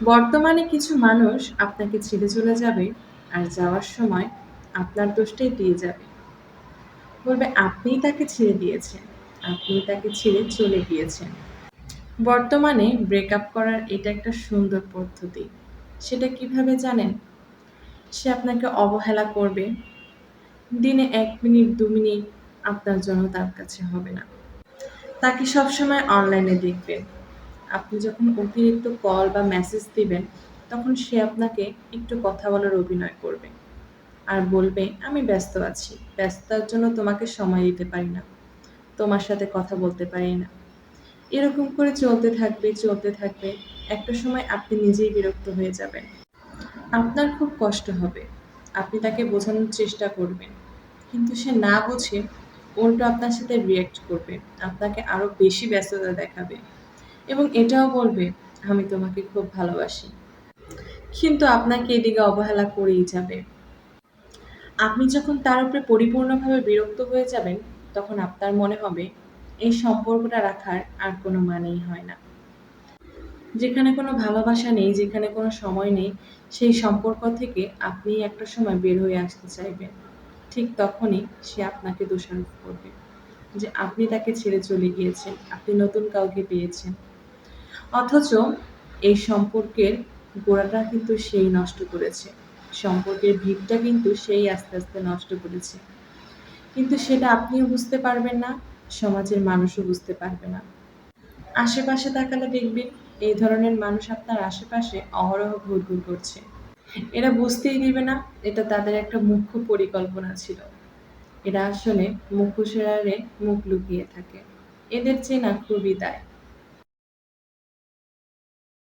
বর্তমানে কিছু মানুষ আপনাকে ছেড়ে চলে যাবে আর যাওয়ার সময় আপনার দোষটাই দিয়ে যাবে। বলবে আপনিই তাকে ছেড়ে দিয়েছেন, আপনি তাকে ছেড়ে চলে গিয়েছেন। বর্তমানে ব্রেকআপ করার এটা একটা সুন্দর পদ্ধতি। সেটা কীভাবে জানেন? সে আপনাকে অবহেলা করবে। দিনে এক মিনিট দু মিনিট আপনার জন্য তার কাছে হবে না। তাকে সবসময় অনলাইনে দেখবেন। আপনি যখন অতিরিক্ত কল বা মেসেজ দিবেন, তখন সে আপনাকে একটু কথা বলার অভিনয় করবে। আর বলবে, "আমি ব্যস্ত আছি। ব্যস্ততার জন্য তোমাকে সময় দিতে পারি না। তোমার সাথে কথা বলতে পারি না।" এরকম করে চলতে থাকবে, চলতে থাকবে। একটা সময় আপনি নিজেই বিরক্ত হয়ে যাবেন। আপনার খুব কষ্ট হবে। আপনি তাকে বোঝানোর চেষ্টা করবেন। কিন্তু সে না বুঝে উল্টো আপনার সাথে রিঅ্যাক্ট করবে। আপনাকে আরও বেশি ব্যস্ততা দেখাবে এবং এটাও বলবে, "আমি তোমাকে খুব ভালোবাসি।" কিন্তু আপনাকে এদিকে অবহেলা করেই যাবে। আপনি যখন তার উপরে পরিপূর্ণভাবে বিরক্ত হয়ে যাবেন, তখন আপনার মনে হবে এই সম্পর্কটা রাখার আর কোনো মানেই হয় না। যেখানে কোনো ভালোবাসা নেই, যেখানে কোনো সময় নেই, সেই সম্পর্ক থেকে আপনিই একটা সময় বের হয়ে আসতে চাইবেন। ঠিক তখনই সে আপনাকে দোষারোপ করবে যে আপনি তাকে ছেড়ে চলে গিয়েছেন, আপনি নতুন কাউকে পেয়েছেন। অথচ এই সম্পর্কের গোড়াটা কিন্তু সেই নষ্ট করেছে। সম্পর্কের ভিতটা কিন্তু সেই আস্তে, আস্তে নষ্ট করেছে। কিন্তু সেটা আপনিও বুঝতে পারবেন না, সমাজের মানুষও বুঝতে পারবে না। আশেপাশে তাকালে দেখবেন এই ধরনের মানুষ আপনার আশেপাশে অহরহ ঘুরঘুর করছে। এরা বুঝতেই দিবে না এটা তাদের একটা মুখ্য পরিকল্পনা ছিল। এরা আসলে মুখোশের আড়ে মুখ লুকিয়ে থাকে। এদের চেনা খুবই দায়।